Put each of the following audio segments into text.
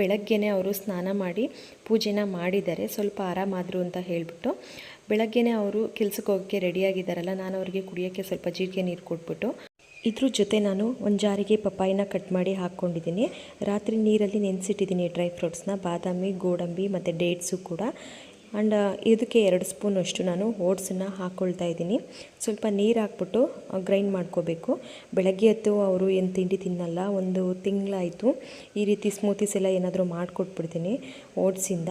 ಬೆಳಗ್ಗೆನೇ ಅವರು ಸ್ನಾನ ಮಾಡಿ ಪೂಜೆನ ಮಾಡಿದ್ದಾರೆ ಸ್ವಲ್ಪ ಆರಾಮಾದರು ಅಂತ ಹೇಳಿಬಿಟ್ಟು ಬೆಳಗ್ಗೆನೇ ಅವರು ಕೆಲ್ಸಕ್ಕೆ ಹೋಗೋಕ್ಕೆ ರೆಡಿಯಾಗಿದ್ದಾರಲ್ಲ, ನಾನು ಅವರಿಗೆ ಕುಡಿಯೋಕ್ಕೆ ಸ್ವಲ್ಪ ಜೀರಿಗೆ ನೀರು ಕೊಟ್ಬಿಟ್ಟು ಇದ್ರ ಜೊತೆ ನಾನು ಒಂದು ಜಾರಿಗೆ ಪಪ್ಪಾಯಿನ ಕಟ್ ಮಾಡಿ ಹಾಕ್ಕೊಂಡಿದ್ದೀನಿ. ರಾತ್ರಿ ನೀರಲ್ಲಿ ನೆನೆಸಿಟ್ಟಿದ್ದೀನಿ ಡ್ರೈ ಫ್ರೂಟ್ಸ್ನ, ಬಾದಾಮಿ, ಗೋಡಂಬಿ ಮತ್ತು ಡೇಟ್ಸು ಕೂಡ. ಆ್ಯಂಡ್ ಇದಕ್ಕೆ ಎರಡು ಸ್ಪೂನಷ್ಟು ನಾನು ಓಟ್ಸನ್ನು ಹಾಕ್ಕೊಳ್ತಾ ಇದ್ದೀನಿ. ಸ್ವಲ್ಪ ನೀರು ಹಾಕ್ಬಿಟ್ಟು ಗ್ರೈಂಡ್ ಮಾಡ್ಕೋಬೇಕು. ಬೆಳಗ್ಗೆ ಹೊತ್ತು ಅವರು ಏನು ತಿಂಡಿ ತಿನ್ನಲ್ಲ, ಒಂದು ತಿಂಗಳಾಯಿತು. ಈ ರೀತಿ ಸ್ಮೂತೀಸ್ ಎಲ್ಲ ಏನಾದರೂ ಮಾಡಿಕೊಟ್ಬಿಡ್ತೀನಿ ಓಟ್ಸಿಂದ.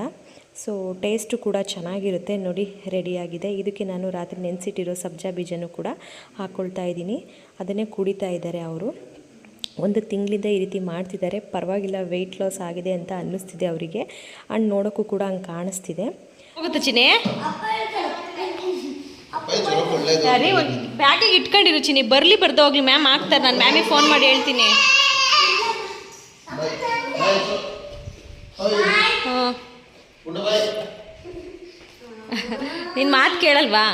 ಸೊ, ಟೇಸ್ಟು ಕೂಡ ಚೆನ್ನಾಗಿರುತ್ತೆ. ನೋಡಿ ರೆಡಿಯಾಗಿದೆ ಇದಕ್ಕೆ ನಾನು ರಾತ್ರಿ ನೆನೆಸಿಟ್ಟಿರೋ ಸಬ್ಜಾ ಬೀಜನೂ ಕೂಡ ಹಾಕ್ಕೊಳ್ತಾ ಇದ್ದೀನಿ. ಅದನ್ನೇ ಕುಡಿತಾ ಇದ್ದಾರೆ ಅವರು. ಒಂದು ತಿಂಗಳಿಂದ ಈ ರೀತಿ ಮಾಡ್ತಿದ್ದಾರೆ. ಪರವಾಗಿಲ್ಲ ವೆಯ್ಟ್ ಲಾಸ್ ಆಗಿದೆ ಅಂತ ಅನ್ನಿಸ್ತಿದೆ ಅವರಿಗೆ. ಆ್ಯಂಡ್ ನೋಡೋಕ್ಕೂ ಕೂಡ ಹಂಗೆ ಕಾಣಿಸ್ತಿದೆ. ಹೋಗುತ್ತಾ ಚಿನಿ ಸರಿ, ಒಂದು ಬ್ಯಾಗಿಗೆ ಇಟ್ಕೊಂಡಿರು ಚಿನಿ ಬರಲಿ ಬರ್ದು ಹೋಗ್ಲಿ ಮ್ಯಾಮ್, ಆಗ್ತಾರೆ. ನಾನು ಮ್ಯಾಮಿಗೆ ಫೋನ್ ಮಾಡಿ ಹೇಳ್ತೀನಿ. ನಿನ್ ಮಾತು ಕೇಳಲ್ವಾ?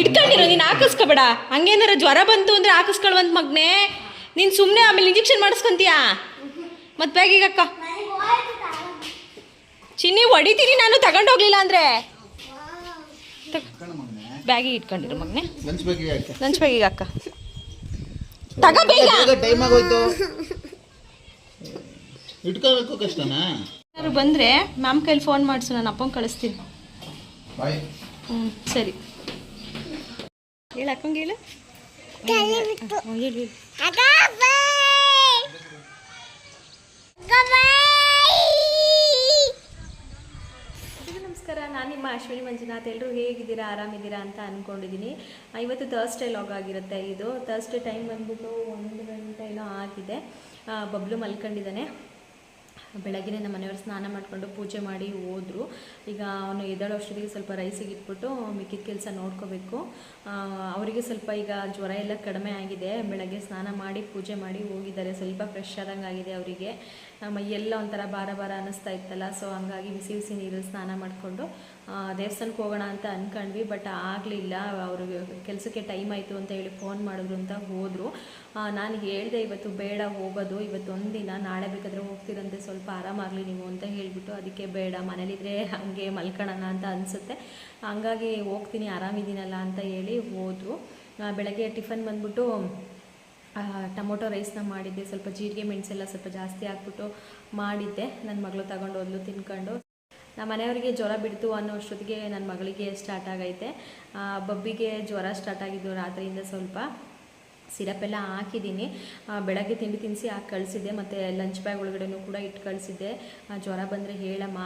ಇಟ್ಕೊಂಡಿರು, ನೀನು ಹಾಕಿಸ್ಕೋಬೇಡ. ಹಂಗೇನಾರ ಜ್ವರ ಬಂತು ಅಂದರೆ ಹಾಕಿಸ್ಕೊಳ್ವಂತ ಮಗ್ನೆ. ನೀನು ಸುಮ್ಮನೆ ಆಮೇಲೆ ಇಂಜೆಕ್ಷನ್ ಮಾಡಿಸ್ಕೊಂತೀಯಾ? ಮತ್ತೆ ಬ್ಯಾಗಿಗೆ ಅಕ್ಕ ಚಿನ್ನಿ ಹೊಡಿತೀನಿ ನಾನು ತಗೊಂಡೋಗ್ಲಿಲ್ಲ ಅಂದ್ರೆ. ಬ್ಯಾಗಿ ಇಟ್ಕೊಂಡಿರು ಮಗ್ನೆ. ಲಂಚ್ ಬ್ಯಾಗ್ ಯಾಕೆ? ಲಂಚ್ ಬ್ಯಾಗಿಗೆ ಅಕ್ಕ. ತಗೋ ಬೇಗ ಟೈಮ್ ಆಗೋಯ್ತು. ಇಟ್ಕೋಬೇಕು ಕಷ್ಟನಾ? ಯಾರು ಬಂದರೆ ಮ್ಯಾಮ್ ಕೈಲಿ ಫೋನ್ ಮಾಡಿಸು ನಾನು ಅಪ್ಪನ ಕಳಿಸ್ತೀನಿ. ಹ್ಞೂ ಸರಿ. ಹೇಳು ಅಕ್ಕಂಗೆ ಹೇಳು. ಹ್ಞೂ, ಹೇಳು ಹೇಳು. ನಮಸ್ಕಾರ, ನಾನು ನಿಮ್ಮ ಅಶ್ವಿನಿ ಮಂಜುನಾಥ್. ಎಲ್ಲರೂ ಹೇಗಿದ್ದೀರಾ? ಆರಾಮಿದ್ದೀರಾ ಅಂತ ಅಂದ್ಕೊಂಡಿದ್ದೀನಿ ಇವತ್ತು ಥರ್ಸ್ಡೇ ಲಾಗ್ ಆಗಿರುತ್ತೆ ಇದು. ಥರ್ಸ್ಡೇ ಟೈಮ್ ಬಂದ್ಬಿಟ್ಟು ಒಂದು ಗಂಟೆ ಏನೋ ಆಗಿದೆ. ಬಬ್ಲು ಮಲ್ಕೊಂಡಿದ್ದಾನೆ. ಬೆಳಗ್ಗೆ ನಮ್ಮ ಮನೆಯವರು ಸ್ನಾನ ಮಾಡಿಕೊಂಡು ಪೂಜೆ ಮಾಡಿ ಹೋದರು. ಈಗ ಅವನು ಎದ್ದೇಳೋ ಅಷ್ಟೊತ್ತಿಗೆ ಸ್ವಲ್ಪ ರೈಸಿಗೆ ಇಟ್ಬಿಟ್ಟು ಮಿಕ್ಕಿದ ಕೆಲಸ ನೋಡ್ಕೋಬೇಕು. ಅವರಿಗೆ ಸ್ವಲ್ಪ ಈಗ ಜ್ವರ ಎಲ್ಲ ಕಡಿಮೆ ಆಗಿದೆ. ಬೆಳಗ್ಗೆ ಸ್ನಾನ ಮಾಡಿ ಪೂಜೆ ಮಾಡಿ ಹೋಗಿದ್ದಾರೆ. ಸ್ವಲ್ಪ ಫ್ರೆಶ್ ಆದಂಗೆ ಆಗಿದೆ ಅವರಿಗೆ. ಮೈಯೆಲ್ಲ ಒಂಥರ ಭಾರ ಭಾರ ಅನ್ನಿಸ್ತಾ ಇತ್ತಲ್ಲ ಸೊ ಹಂಗಾಗಿ ಬಿಸಿ ಬಿಸಿ ನೀರಲ್ಲಿ ಸ್ನಾನ ಮಾಡಿಕೊಂಡು ದೇವಸ್ಥಾನಕ್ಕೆ ಹೋಗೋಣ ಅಂತ ಅಂದ್ಕೊಂಡ್ವಿ ಬಟ್ ಆಗಲಿಲ್ಲ. ಅವ್ರಿಗೆ ಕೆಲಸಕ್ಕೆ ಟೈಮ್ ಆಯಿತು ಅಂತ ಹೇಳಿ ಫೋನ್ ಮಾಡಿದ್ರು ಅಂತ ಹೋದರು. ನಾನು ಹೇಳಿದೆ ಇವತ್ತು ಬೇಡ, ಹೋಗೋದು. ಇವತ್ತು ಒಂದಿನ ನಾಳೆ ಬೇಕಾದರೆ ಹೋಗ್ತಿರಂತೆ. ಸ್ವಲ್ಪ ಆರಾಮಾಗಲಿ ನೀವು ಅಂತ ಹೇಳಿಬಿಟ್ಟು ಅದಕ್ಕೆ ಬೇಡ. ಮನೇಲಿದ್ರೆ ಹಾಗೆ ಮಲ್ಕೊಳ್ಳೋಣ ಅಂತ ಅನಿಸುತ್ತೆ. ಹಂಗಾಗಿ ಹೋಗ್ತೀನಿ, ಆರಾಮಿದ್ದೀನಲ್ಲ ಅಂತ ಹೇಳಿ ಹೋದರು. ಬೆಳಗ್ಗೆ ಟಿಫನ್ ಬಂದ್ಬಿಟ್ಟು ಟೊಮೊಟೊ ರೈಸ್ನ ಮಾಡಿದ್ದೆ. ಸ್ವಲ್ಪ ಜೀರಿಗೆ ಮೆಣಸೆಲ್ಲ ಸ್ವಲ್ಪ ಜಾಸ್ತಿ ಹಾಕ್ಬಿಟ್ಟು ಮಾಡಿದ್ದೆ. ನನ್ನ ಮಗಳು ತಗೊಂಡು ಹೋದ್ಲು ತಿನ್ಕೊಂಡು. ನಮ್ಮ ಮನೆಯವರಿಗೆ ಜ್ವರ ಬಿಡ್ತು ಅನ್ನೋ ಅಷ್ಟೊತ್ತಿಗೆ ನನ್ನ ಮಗಳಿಗೆ ಸ್ಟಾರ್ಟ್ ಆಗೈತೆ. ಬಬ್ಬಿಗೆ ಜ್ವರ ಸ್ಟಾರ್ಟ್ ಆಗಿದ್ದು ರಾತ್ರಿಯಿಂದ ಸ್ವಲ್ಪ. ಸಿರಪ್ ಎಲ್ಲ ಹಾಕಿದ್ದೀನಿ ಬೆಳಗ್ಗೆ ತಿಂಡಿ ತಿನಿಸಿ ಹಾಕಿ ಕಳಿಸಿದ್ದೆ. ಮತ್ತು ಲಂಚ್ ಬ್ಯಾಗ್ ಒಳಗಡೆನೂ ಕೂಡ ಇಟ್ಟು ಕಳಿಸಿದ್ದೆ. ಜ್ವರ ಬಂದರೆ ಹೇಳಮ್ಮ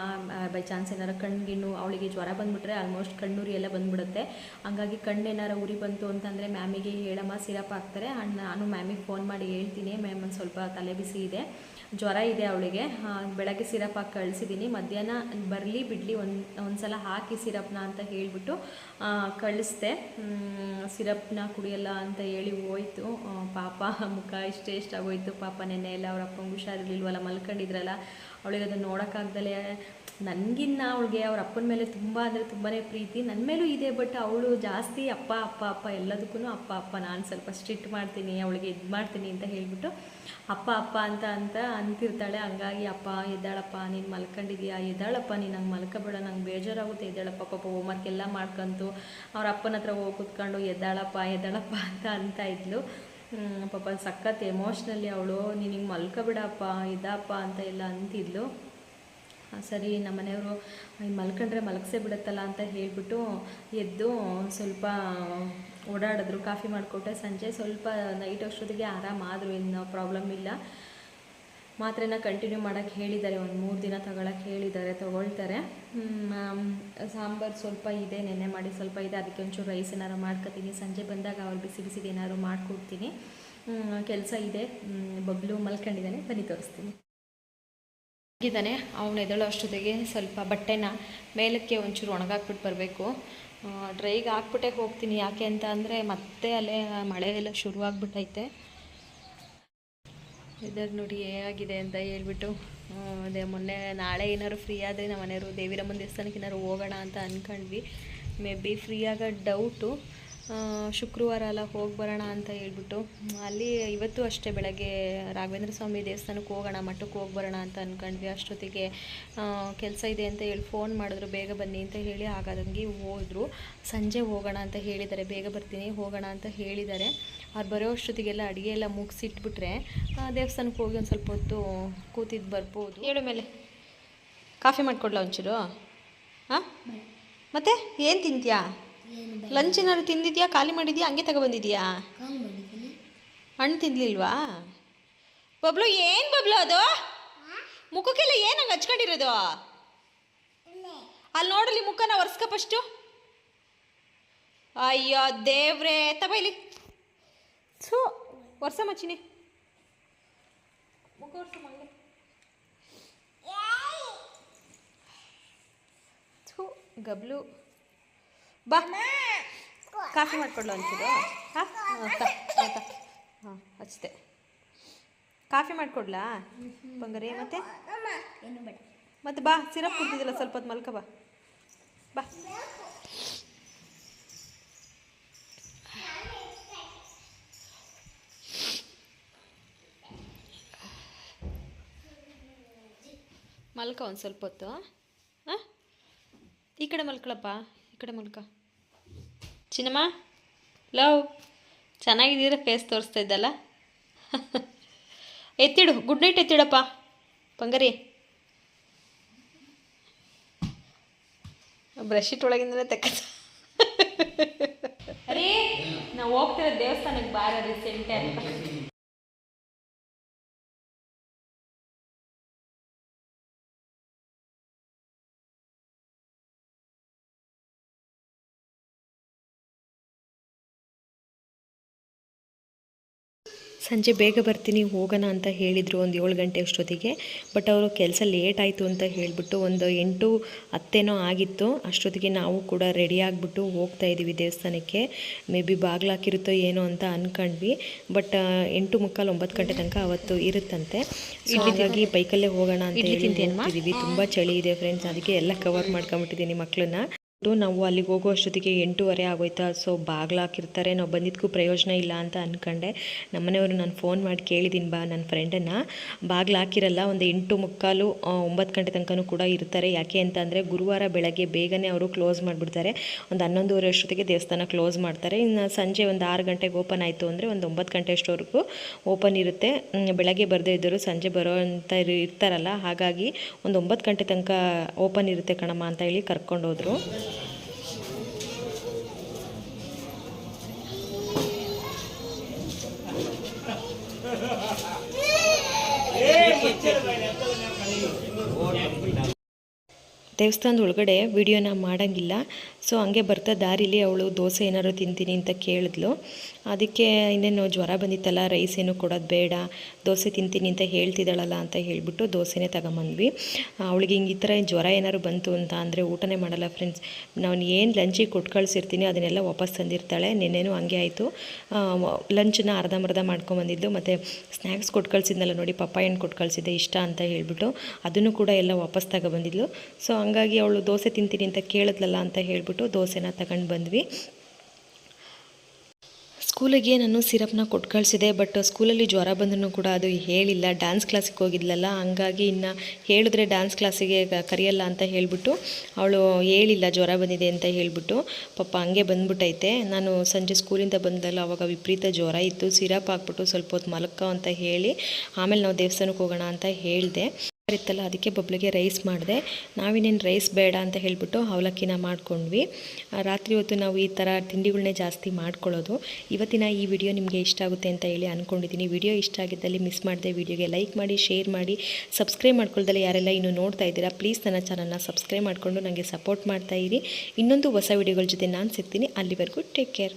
ಬೈ ಚಾನ್ಸ್ ಏನಾರು ಕಣ್ಗಿಣ್ಣು ಅವಳಿಗೆ ಜ್ವರ ಬಂದುಬಿಟ್ರೆ ಆಲ್ಮೋಸ್ಟ್ ಕಣ್ಣೂರಿ ಎಲ್ಲ ಬಂದ್ಬಿಡುತ್ತೆ. ಹಂಗಾಗಿ ಏನಾರ ಉರಿ ಬಂತು ಅಂತಂದರೆ ಮ್ಯಾಮಿಗೆ ಹೇಳಮ್ಮ, ಸಿರಪ್ ಹಾಕ್ತಾರೆ. ಆ್ಯಂಡ್ ನಾನು ಮ್ಯಾಮಿಗೆ ಫೋನ್ ಮಾಡಿ ಹೇಳ್ತೀನಿ. ಮ್ಯಾಮ್ ಸ್ವಲ್ಪ ತಲೆ ಬಿಸಿ ಇದೆ. ಜ್ವರ ಇದೆ ಅವಳಿಗೆ. ಬೆಳಗ್ಗೆ ಸಿರಪ್ ಹಾಕಿ ಕಳಿಸಿದ್ದೀನಿ ಮಧ್ಯಾಹ್ನ ಬರಲಿ ಬಿಡಲಿ ಒಂದು ಒಂದು ಸಲ ಹಾಕಿ ಸಿರಪ್ನ ಅಂತ ಹೇಳಿಬಿಟ್ಟು ಕಳಿಸ್ದೆ. ಸಿರಪ್ನ ಕುಡಿಯಲ್ಲ ಅಂತ ಹೇಳಿ ಹೋಯ್ತು. ಪಾಪ ಮುಖ ಇಷ್ಟೇ ಇಷ್ಟಾಗೋಯ್ತು ಪಾಪ ನೆನ್ನೆ ಎಲ್ಲ ಅವ್ರ ಅಪ್ಪಂಗೆ ಹುಷಾರಿರ್ಲಿಲ್ವಲ್ಲ, ಮಲ್ಕೊಂಡಿದ್ರಲ್ಲ. ಅವಳಿಗೆ ಅದನ್ನು ನೋಡೋಕ್ಕಾಗ್ದಲೇ ನನಗಿನ್ನ ಅವಳಿಗೆ ಅವ್ರ ಅಪ್ಪನ ಮೇಲೆ ತುಂಬ ಅಂದರೆ ತುಂಬಾ ಪ್ರೀತಿ. ನನ್ನ ಮೇಲೂ ಇದೆ, ಬಟ್ ಅವಳು ಜಾಸ್ತಿ ಅಪ್ಪ ಅಪ್ಪ ಅಪ್ಪ ಎಲ್ಲದಕ್ಕೂ ಅಪ್ಪ ಅಪ್ಪ. ನಾನು ಸ್ವಲ್ಪ ಸ್ಟ್ರಿಕ್ಟ್ ಮಾಡ್ತೀನಿ, ಅವಳಿಗೆ ಇದು ಮಾಡ್ತೀನಿ ಅಂತ ಹೇಳಿಬಿಟ್ಟು, ಅಪ್ಪ ಅಪ್ಪ ಅಂತ ಅಂತ ಅಂತಿರ್ತಾಳೆ, ಹಂಗಾಗಿ ಅಪ್ಪ, ಎದ್ದಾಳಪ್ಪ, ನೀನು ಮಲ್ಕೊಂಡಿದ್ಯಾ? ಎದ್ದಾಳಪ್ಪ, ನೀನು ಹಂಗೆ ಮಲ್ಕೋಬೇಡ, ನಂಗೆ ಬೇಜಾರಾಗುತ್ತೆ, ಎದ್ದಾಳಪ್ಪ, ಪಾಪ ಹೋಮ್ವರ್ಕ್ ಎಲ್ಲ ಮಾಡ್ಕೊಂತು, ಅವ್ರ ಅಪ್ಪನ ಹತ್ರ ಹೋಗಿ ಕುತ್ಕೊಂಡು, ಎದ್ದಾಳಪ್ಪ ಎದ್ದಾಳಪ್ಪ ಅಂತ ಅಂತ ಇದ್ಲು. ಪಾಪ ಸಖತ್ ಎಮೋಷ್ನಲ್ಲಿ ಅವಳು, ನೀನು ಹಿಂಗೆ ಮಲ್ಕೋಬೇಡಪ್ಪ, ಇದಪ್ಪ ಅಂತ ಎಲ್ಲ ಅಂತಿದ್ಲು. ಸರಿ, ನಮ್ಮ ಮನೆಯವರು ಮಲ್ಕೊಂಡ್ರೆ ಮಲಗಿಸೇ ಬಿಡುತ್ತಲ್ಲ ಅಂತ ಹೇಳಿಬಿಟ್ಟು ಎದ್ದು ಸ್ವಲ್ಪ ಓಡಾಡಿದ್ರು. ಕಾಫಿ ಮಾಡಿಕೊಟ್ಟೆ. ಸಂಜೆ ಸ್ವಲ್ಪ ನೈಟ್ ಅಷ್ಟೊತ್ತಿಗೆ ಆರಾಮಾದರು ಏನು ಪ್ರಾಬ್ಲಮ್ ಇಲ್ಲ. ಮಾತ್ರೆನ ಕಂಟಿನ್ಯೂ ಮಾಡೋಕ್ಕೆ ಹೇಳಿದ್ದಾರೆ. ಒಂದು ಮೂರು ದಿನ ತಗೊಳಕ್ಕೆ ಹೇಳಿದ್ದಾರೆ, ತಗೊಳ್ತಾರೆ. ಸಾಂಬಾರು ಸ್ವಲ್ಪ ಇದೆ, ನೆನ್ನೆ ಮಾಡಿ ಸ್ವಲ್ಪ ಇದೆ. ಅದಕ್ಕೆ ಒಂಚೂರು ರೈಸ್ ಏನಾರು ಮಾಡ್ಕೊತೀನಿ. ಸಂಜೆ ಬಂದಾಗ ಅವ್ರು ಬಿಸಿ ಬಿಸಿದು ಏನಾದ್ರು ಮಾಡಿಕೊಡ್ತೀನಿ. ಕೆಲಸ ಇದೆ. ಬಬ್ಲು ಮಲ್ಕೊಂಡಿದ್ದಾನೆ. ಬನ್ನಿ ತೋರಿಸ್ತೀನಿ. ಇದ್ದಾನೆ. ಅವನು ಎದ್ದೇಳೋ ಅಷ್ಟೊತ್ತಿಗೆ ಸ್ವಲ್ಪ ಬಟ್ಟೆನ ಮೇಲಕ್ಕೆ ಒಂಚೂರು ಒಣಗಾಕ್ಬಿಟ್ಟು ಬರಬೇಕು. ಡ್ರೈಗೆ ಹಾಕ್ಬಿಟ್ಟೆ ಹೋಗ್ತೀನಿ. ಯಾಕೆ ಅಂತ ಅಂದರೆ ಮತ್ತೆ ಅಲ್ಲೇ ಮಳೆ ಎಲ್ಲ ಶುರುವಾಗ್ಬಿಟ್ಟೈತೆ. ವೆದರ್ ನೋಡಿ ಹೇಗಿದೆ ಅಂತ ಹೇಳ್ಬಿಟ್ಟು ಅದೇ ಮೊನ್ನೆ ನಾಳೆ ಏನಾದ್ರು ಫ್ರೀ ಆದರೆ ನಮ್ಮ ಮನೆಯವರು ದೇವಿರಮ್ಮನ ದೇವಸ್ಥಾನಕ್ಕೆ ಏನಾದ್ರು ಹೋಗೋಣ ಅಂತ ಅಂದ್ಕೊಂಡ್ವಿ ಮೇ ಬಿ ಫ್ರೀ ಆಗೋ ಡೌಟು ಶುಕ್ರವಾರ ಎಲ್ಲ ಹೋಗಿ ಬರೋಣ ಅಂತ ಹೇಳ್ಬಿಟ್ಟು, ಅಲ್ಲಿ ಇವತ್ತು ಅಷ್ಟೇ ಬೆಳಗ್ಗೆ ರಾಘವೇಂದ್ರ ಸ್ವಾಮಿ ದೇವಸ್ಥಾನಕ್ಕೆ ಹೋಗೋಣ, ಮಠಕ್ಕೆ ಹೋಗಿ ಬರೋಣ ಅಂತ ಅಂದ್ಕೊಂಡ್ವಿ ಅಷ್ಟೊತ್ತಿಗೆ ಕೆಲಸ ಇದೆ ಅಂತ ಹೇಳಿ ಫೋನ್ ಮಾಡಿದ್ರು, ಬೇಗ ಬನ್ನಿ ಅಂತ ಹೇಳಿ ಹಾಗಾದಂಗೆ ಹೋದರು. ಸಂಜೆ ಹೋಗೋಣ ಅಂತ ಹೇಳಿದ್ದಾರೆ, ಬೇಗ ಬರ್ತೀನಿ, ಹೋಗೋಣ ಅಂತ ಹೇಳಿದ್ದಾರೆ. ಅವ್ರು ಬರೋ ಅಷ್ಟೊತ್ತಿಗೆಲ್ಲ ಅಡುಗೆ ಎಲ್ಲ ಮುಗಿಸಿಟ್ಬಿಟ್ರೆ ದೇವಸ್ಥಾನಕ್ಕೆ ಹೋಗಿ ಒಂದು ಸ್ವಲ್ಪ ಹೊತ್ತು ಕೂತಿದ್ದು ಬರ್ಬೋದು. ಹೇಳು ಮೇಲೆ. ಕಾಫಿ ಮಾಡಿಕೊಡ್ಲಾ ಒಂಚೂರು ಹಾಂ ಮತ್ತೆ ಏನು ತಿಂತೀಯಾ ಲಂಚ್ ಏನಾದ್ರು ತಿಂದಿದ್ಯಾ? ಖಾಲಿ ಮಾಡಿದ್ಯಾ? ಹಂಗೆ ತಗೊಬಂದಿದ್ಯಾ ಹಣ್ಣು ತಿನ್ಲಿಲ್ವಾ? ಬಬ್ಲು ಏನು ಬಬ್ಲು ಅದು? ಮುಖಕ್ಕೆಲ್ಲ ಏನು ಹಂಗೆ ಹಚ್ಕೊಂಡಿರೋದು? ಅಲ್ಲಿ. ನೋಡಲಿ ಮುಖನ ಒರೆಸ್ಕ ಫಸ್ಟು. ಅಯ್ಯೋ ದೇವ್ರೇ ತಬೈಲಿ ಥೂ ವರ್ಷ ಮಚ್ಚಿನಿ ಮುಖ ವರ್ಷ ಮಂಗೆ ಥೂ ಗಬ್ಲು ಬಾ ಕಾಫಿ ಮಾಡ್ಕೊಡ್ಲ ಒಂಚೂರು ಹಾಂ ಹಾಂ ಹಚ್ತೆ ಕಾಫಿ ಮಾಡ್ಕೊಡ್ಲಾ ಬಂಗಾರಿ ಮತ್ತೆ ಮತ್ತೆ ಬಾ ಸಿರಪ್ ಕುಡ್ತಿದ್ದಿಲ್ಲ ಸ್ವಲ್ಪ ಹೊತ್ತು ಮಲ್ಕ ಬಾ ಬಾ ಮಲ್ಕ ಒಂದು ಸ್ವಲ್ಪ ಹೊತ್ತು, ಹಾಂ? ಈ ಕಡೆ ಮಲ್ಕೊಳಪ್ಪ, ಈ ಕಡೆ ಮಲ್ಕ. ಚಿನ್ನಮ್ಮ, ಲವ್, ಚೆನ್ನಾಗಿದ್ದೀರ ಫೇಸ್ ತೋರಿಸ್ತಾ ಇದ್ದಲ್ಲ? ಎತ್ತಿಡು ಗುಡ್ ನೈಟ್ ಎತ್ತಿಡಪ್ಪ, ಪಂಗರಿ. ಬ್ರಷ್ ಇಟ್ ಒಳಗಿಂದಲೇ ತೆಕ್ಕ ಅರೇ, ನಾವು ಹೋಗ್ತಿರೋ ದೇವಸ್ಥಾನಕ್ಕೆ ಬಾರ ರೀಸೆಂಟೆ ಸಂಜೆ ಬೇಗ ಬರ್ತೀನಿ ಹೋಗೋಣ ಅಂತ ಹೇಳಿದರು ಒಂದು ಏಳು ಗಂಟೆ ಅಷ್ಟೊತ್ತಿಗೆ. ಬಟ್ ಅವರು ಕೆಲಸ ಲೇಟ್ ಆಯಿತು ಅಂತ ಹೇಳಿಬಿಟ್ಟು ಒಂದು ಎಂಟು ಹತ್ತೇನೋ ಆಗಿತ್ತು. ಅಷ್ಟೊತ್ತಿಗೆ ನಾವು ಕೂಡ ರೆಡಿ ಆಗಿಬಿಟ್ಟು ಹೋಗ್ತಾ ಇದ್ದೀವಿ ದೇವಸ್ಥಾನಕ್ಕೆ. ಮೇ ಬಿ ಬಾಗ್ಲಾಕಿರುತ್ತೋ ಏನೋ ಅಂತ ಅಂದ್ಕೊಂಡ್ವಿ ಬಟ್ ಎಂಟು ಮುಕ್ಕಾಲು ಒಂಬತ್ತು ಗಂಟೆ ತನಕ ಅವತ್ತು ಇರುತ್ತಂತೆ. ಸೊ ಹಾಗಾಗಿ ಬೈಕಲ್ಲೇ ಹೋಗೋಣ ಅಂತ ಹೇಳಿ ಹೋಗ್ತಿದ್ದೀವಿ ತುಂಬ ಚಳಿ ಇದೆ ಫ್ರೆಂಡ್ಸ್ ಅದಕ್ಕೆ ಎಲ್ಲ ಕವರ್ ಮಾಡ್ಕೊಂಬಿಟ್ಟಿದ್ದೀನಿ ಮಕ್ಕಳನ್ನ ನಾವು ಅಲ್ಲಿಗೆ ಹೋಗೋ ಅಷ್ಟೊತ್ತಿಗೆ ಎಂಟೂವರೆ ಆಗೋಯ್ತಾ? ಸೊ ಬಾಗ್ಲು ಹಾಕಿರ್ತಾರೆ. ನಾವು ಬಂದಿದ್ದಕ್ಕೂ ಪ್ರಯೋಜನ ಇಲ್ಲ ಅಂತ ಅಂದ್ಕೊಂಡೆ ನಮ್ಮನೆಯವರು ನಾನು ಫೋನ್ ಮಾಡಿ ಕೇಳಿದ್ದೀನಿ ಬಾ ನನ್ನ ಫ್ರೆಂಡನ್ನು ಬಾಗ್ಲು ಹಾಕಿರಲ್ಲ, ಒಂದು ಎಂಟು ಮುಕ್ಕಾಲು ಒಂಬತ್ತು ಗಂಟೆ ತನಕನೂ ಕೂಡ ಇರ್ತಾರೆ. ಯಾಕೆ ಅಂತ ಅಂದರೆ, ಗುರುವಾರ ಬೆಳಗ್ಗೆ ಬೇಗನೆ ಅವರು ಕ್ಲೋಸ್ ಮಾಡಿಬಿಡ್ತಾರೆ. ಒಂದು ಹನ್ನೊಂದುವರೆ ಅಷ್ಟೊತ್ತಿಗೆ ದೇವಸ್ಥಾನ ಕ್ಲೋಸ್ ಮಾಡ್ತಾರೆ. ಇನ್ನು ಸಂಜೆ ಒಂದು ಆರು ಗಂಟೆಗೆ ಓಪನ್ ಆಯಿತು ಅಂದರೆ ಒಂದು ಒಂಬತ್ತು ಗಂಟೆ ಅಷ್ಟವರೆಗೂ ಓಪನ್ ಇರುತ್ತೆ. ಬೆಳಗ್ಗೆ ಬರದೇ ಇದ್ದರು ಸಂಜೆ ಬರೋ ಅಂತ ಇರ್- ಇರ್ತಾರಲ್ಲ, ಹಾಗಾಗಿ ಒಂದು ಒಂಬತ್ತು ಗಂಟೆ ತನಕ ಓಪನ್ ಇರುತ್ತೆ ಕಣಮ್ಮ ಅಂತ ಹೇಳಿ ಕರ್ಕೊಂಡೋದ್ರು. ದೇವಸ್ಥಾನದ ಒಳಗಡೆ ವಿಡಿಯೋನ ಮಾಡೋಂಗಿಲ್ಲ. ಸೊ ಹಂಗೆ ಬರ್ತಾ ದಾರಿಲಿ ಅವಳು ದೋಸೆ ಏನಾದ್ರು ತಿಂತೀನಿ ಅಂತ ಕೇಳಿದ್ಲು. ಅದಕ್ಕೆ ಇನ್ನೇನು ಜ್ವರ ಬಂದಿತ್ತಲ್ಲ ರೈಸ್ ಏನು ಕೊಡೋದು ಬೇಡ, ದೋಸೆ ತಿಂತೀನಿ ಅಂತ ಹೇಳ್ತಿದ್ದಾಳಲ್ಲ ಅಂತ ಹೇಳಿಬಿಟ್ಟು ದೋಸೆನೇ ತಗೊಂಬಂದ್ವಿ. ಅವಳಿಗೆ ಹಿಂಗೆ ಈ ಥರ ಜ್ವರ ಏನಾದ್ರು ಬಂತು ಅಂತ ಅಂದರೆ ಊಟನೇ ಮಾಡಲ್ಲ ಫ್ರೆಂಡ್ಸ್ ನಾನು ಏನು ಲಂಚಿಗೆ ಕೊಟ್ಟು ಕಳಿಸಿರ್ತೀನಿ ಅದನ್ನೆಲ್ಲ ವಾಪಸ್ ತಂದಿರ್ತಾಳೆ. ನಿನ್ನೇನು ಹಂಗೆ ಆಯಿತು. ಲಂಚನ್ನ ಅರ್ಧಂಬರ್ಧ ಮಾಡ್ಕೊಂಬಂದಿದ್ದು ಮತ್ತು ಸ್ನ್ಯಾಕ್ಸ್ ಕೊಟ್ಟು ಕಳಿಸಿದ್ನಲ್ಲ ನೋಡಿ ಪಪ್ಪಾಯಣ್ಣು ಕೊಟ್ಟು ಕಳಿಸಿದ್ದೆ, ಇಷ್ಟ ಅಂತ ಹೇಳಿಬಿಟ್ಟು ಅದನ್ನು ಕೂಡ ಎಲ್ಲ ವಾಪಸ್ ತಗೊಂಬಂದಿದ್ಲು. ಸೊ ಹಂಗಾಗಿ ಅವಳು ದೋಸೆ ತಿಂತೀನಿ ಅಂತ ಕೇಳಿದ್ಲಲ್ಲ ಅಂತ ಹೇಳಿಬಿಟ್ಟು ದೋಸೆನ ತಗೊಂಡು ಬಂದ್ವಿ. ಸ್ಕೂಲಿಗೆ ನಾನು ಸಿರಪ್ನ ಕೊಟ್ಟು ಕಳಿಸಿದೆ, ಬಟ್ ಸ್ಕೂಲಲ್ಲಿ ಜ್ವರ ಬಂದರೂ ಕೂಡ ಅದು ಹೇಳಿಲ್ಲ. ಡ್ಯಾನ್ಸ್ ಕ್ಲಾಸಿಗೆ ಹೋಗಿದ್ಲಲ್ಲ, ಹಂಗಾಗಿ ಇನ್ನು ಹೇಳಿದ್ರೆ ಡ್ಯಾನ್ಸ್ ಕ್ಲಾಸಿಗೆ ಕರೆಯಲ್ಲ ಅಂತ ಹೇಳಿಬಿಟ್ಟು ಅವಳು ಹೇಳಿಲ್ಲ, ಜ್ವರ ಬಂದಿದೆ ಅಂತ ಹೇಳಿಬಿಟ್ಟು. ಪಾಪ ಹಂಗೆ ಬಂದ್ಬಿಟ್ಟೈತೆ ನಾನು ಸಂಜೆ ಸ್ಕೂಲಿಂದ ಬಂದಲ್ಲ, ಅವಾಗ ವಿಪರೀತ ಜ್ವರ ಇತ್ತು. ಸಿರಪ್ ಹಾಕ್ಬಿಟ್ಟು ಸ್ವಲ್ಪ ಹೊತ್ತು ಮಲಕ್ಕ ಅಂತ ಹೇಳಿ ಆಮೇಲೆ ನಾವು ದೇವಸ್ಥಾನಕ್ಕೆ ಹೋಗೋಣ ಅಂತ ಹೇಳಿದೆ. ಇತ್ತಲ್ಲ, ಅದಕ್ಕೆ ಬಬ್ಲಿಗೆ ರೈಸ್ ಮಾಡಿದೆ. ನಾವಿನೇನು ರೈಸ್ ಬೇಡ ಅಂತ ಹೇಳಿಬಿಟ್ಟು ಅವಲಕ್ಕಿನ ಮಾಡ್ಕೊಂಡ್ವಿ. ರಾತ್ರಿ ಹೊತ್ತು ನಾವು ಈ ಥರ ತಿಂಡಿಗಳನ್ನೇ ಜಾಸ್ತಿ ಮಾಡ್ಕೊಳ್ಳೋದು. ಇವತ್ತಿನ ಈ ವಿಡಿಯೋ ನಿಮಗೆ ಇಷ್ಟ ಆಗುತ್ತೆ ಅಂತ ಹೇಳಿ ಅಂದ್ಕೊಂಡಿದ್ದೀನಿ ವಿಡಿಯೋ ಇಷ್ಟ ಆಗಿದ್ದಲ್ಲಿ ಮಿಸ್ ಮಾಡಿದೆ ವಿಡಿಯೋಗೆ ಲೈಕ್ ಮಾಡಿ, ಶೇರ್ ಮಾಡಿ. ಸಬ್ಸ್ಕ್ರೈಬ್ ಮಾಡ್ಕೊಳ್ದಲ್ಲಿ ಯಾರೆಲ್ಲ ಇನ್ನೂ ನೋಡ್ತಾ ಇದ್ದೀರಾ, ಪ್ಲೀಸ್ ನನ್ನ ಚಾನಲ್ನ ಸಬ್ಸ್ಕ್ರೈಬ್ ಮಾಡಿಕೊಂಡು ನನಗೆ ಸಪೋರ್ಟ್ ಮಾಡ್ತಾ ಇರಿ. ಇನ್ನೊಂದು ಹೊಸ ವಿಡಿಯೋಗಳ ಜೊತೆ ನಾನು ಸಿಗ್ತೀನಿ. ಅಲ್ಲಿವರೆಗೂ ಟೇಕ್ ಕೇರ್.